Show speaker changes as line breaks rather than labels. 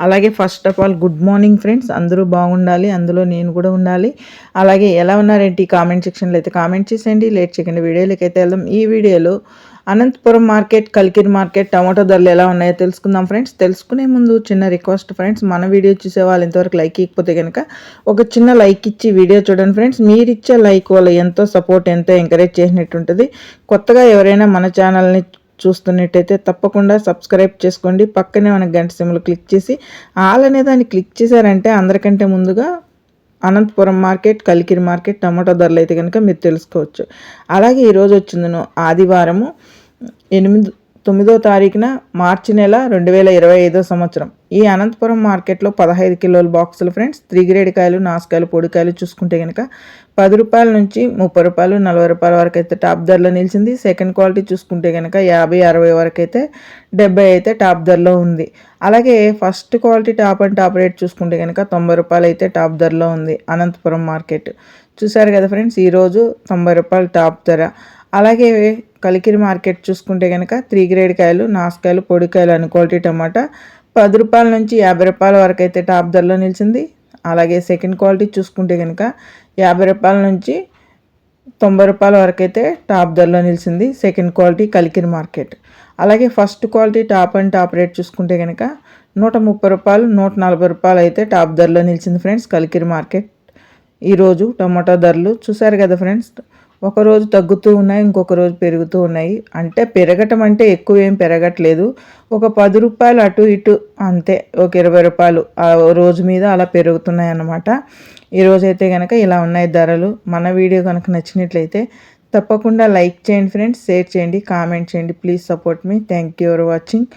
అలాగే first of all good morning friends అందరూ బాగుండాలి అందులో నేను కూడా ఉండాలి. అలాగే ఎలా ఉన్నారేంటి? కామెంట్ సెక్షన్లో అయితే కామెంట్ చేసేయండి. లేట్ చేయకండి వీడియోలోకి అయితే వెళ్దాం. ఈ వీడియోలో Anantapuram market Kalikiri market tomato ధరలు ఎలా ఉన్నాయో తెలుసుకుందాం ఫ్రెండ్స్ తెలుసుకునే ముందు చిన్న రిక్వెస్ట్ ఫ్రెండ్స్ మన వీడియో చూసే వాళ్ళు ఇంతవరకు లైక్ ఇవ్వకపోతే కనుక ఒక చిన్న లైక్ ఇచ్చి వీడియో చూడండి ఫ్రెండ్స్ మీరు ఇచ్చే లైక్ వల్ల ఎంతో సపోర్ట్ ఎంతో ఎంకరేజ్ చేసినట్టు ఉంటుంది కొత్తగా ఎవరైనా మన ఛానల్ని చూస్తున్నట్టయితే తప్పకుండా సబ్స్క్రైబ్ చేసుకోండి. పక్కనే మన గంట సిమ్లు క్లిక్ చేసి ఆల్ అనే దాన్ని క్లిక్ చేశారంటే అందరికంటే ముందుగా Anantapuram market Kalikiri market tomato ధరలు అయితే కనుక మీరు తెలుసుకోవచ్చు. అలాగే ఈరోజు వచ్చిందను ఆదివారము ఎనిమిది తొమ్మిదో తారీఖున మార్చి నెల రెండు వేల ఇరవై ఐదో సంవత్సరం. ఈ అనంతపురం మార్కెట్లో పదహైదు కిలోల బాక్సులు ఫ్రెండ్స్ త్రీ గ్రేడ్ కాయలు నాసుకాయలు పొడికాయలు చూసుకుంటే కనుక పది రూపాయల నుంచి ముప్పై రూపాయలు నలభై రూపాయల వరకు అయితే టాప్ ధరలో నిలిచింది. సెకండ్ క్వాలిటీ చూసుకుంటే కనుక యాభై అరవై వరకు అయితే డెబ్బై అయితే టాప్ ధరలో ఉంది. అలాగే first quality top and top rate చూసుకుంటే కనుక తొంభై రూపాయలు అయితే టాప్ ధరలో ఉంది అనంతపురం మార్కెట్. చూసారు కదా ఫ్రెండ్స్ ఈరోజు తొంభై రూపాయలు టాప్ ధర. అలాగే కలికిరి మార్కెట్ చూసుకుంటే కనుక త్రీ గ్రేడ్ కాయలు నాసుకాయలు పొడికాయలు అని క్వాలిటీ టమాటా పది రూపాయల నుంచి యాభై రూపాయల వరకు అయితే టాప్ ధరలో నిలిచింది. అలాగే సెకండ్ క్వాలిటీ చూసుకుంటే కనుక యాభై రూపాయల నుంచి తొంభై రూపాయల వరకు అయితే టాప్ ధరలో నిలిచింది సెకండ్ క్వాలిటీ కలికిరి మార్కెట్. అలాగే first quality top and top rate చూసుకుంటే కనుక నూట ముప్పై రూపాయలు నూట నలభై రూపాయలు అయితే టాప్ ధరలో నిలిచింది ఫ్రెండ్స్ కలికిరి మార్కెట్. ఈరోజు టమాటో ధరలు చూసారు కదా ఫ్రెండ్స్? ఒకరోజు తగ్గుతూ ఉన్నాయి ఇంకొక రోజు పెరుగుతూ ఉన్నాయి. అంటే పెరగటం అంటే ఎక్కువ ఏం పెరగట్లేదు. ఒక పది రూపాయలు అటు ఇటు అంతే ఒక ఇరవై రూపాయలు ఆ రోజు మీద అలా పెరుగుతున్నాయి అన్నమాట. ఈరోజు అయితే కనుక ఇలా ఉన్నాయి ధరలు. మన వీడియో కనుక నచ్చినట్లయితే తప్పకుండా లైక్ చేయండి ఫ్రెండ్స్ షేర్ చేయండి కామెంట్ చేయండి. Please support me. Thank you for watching.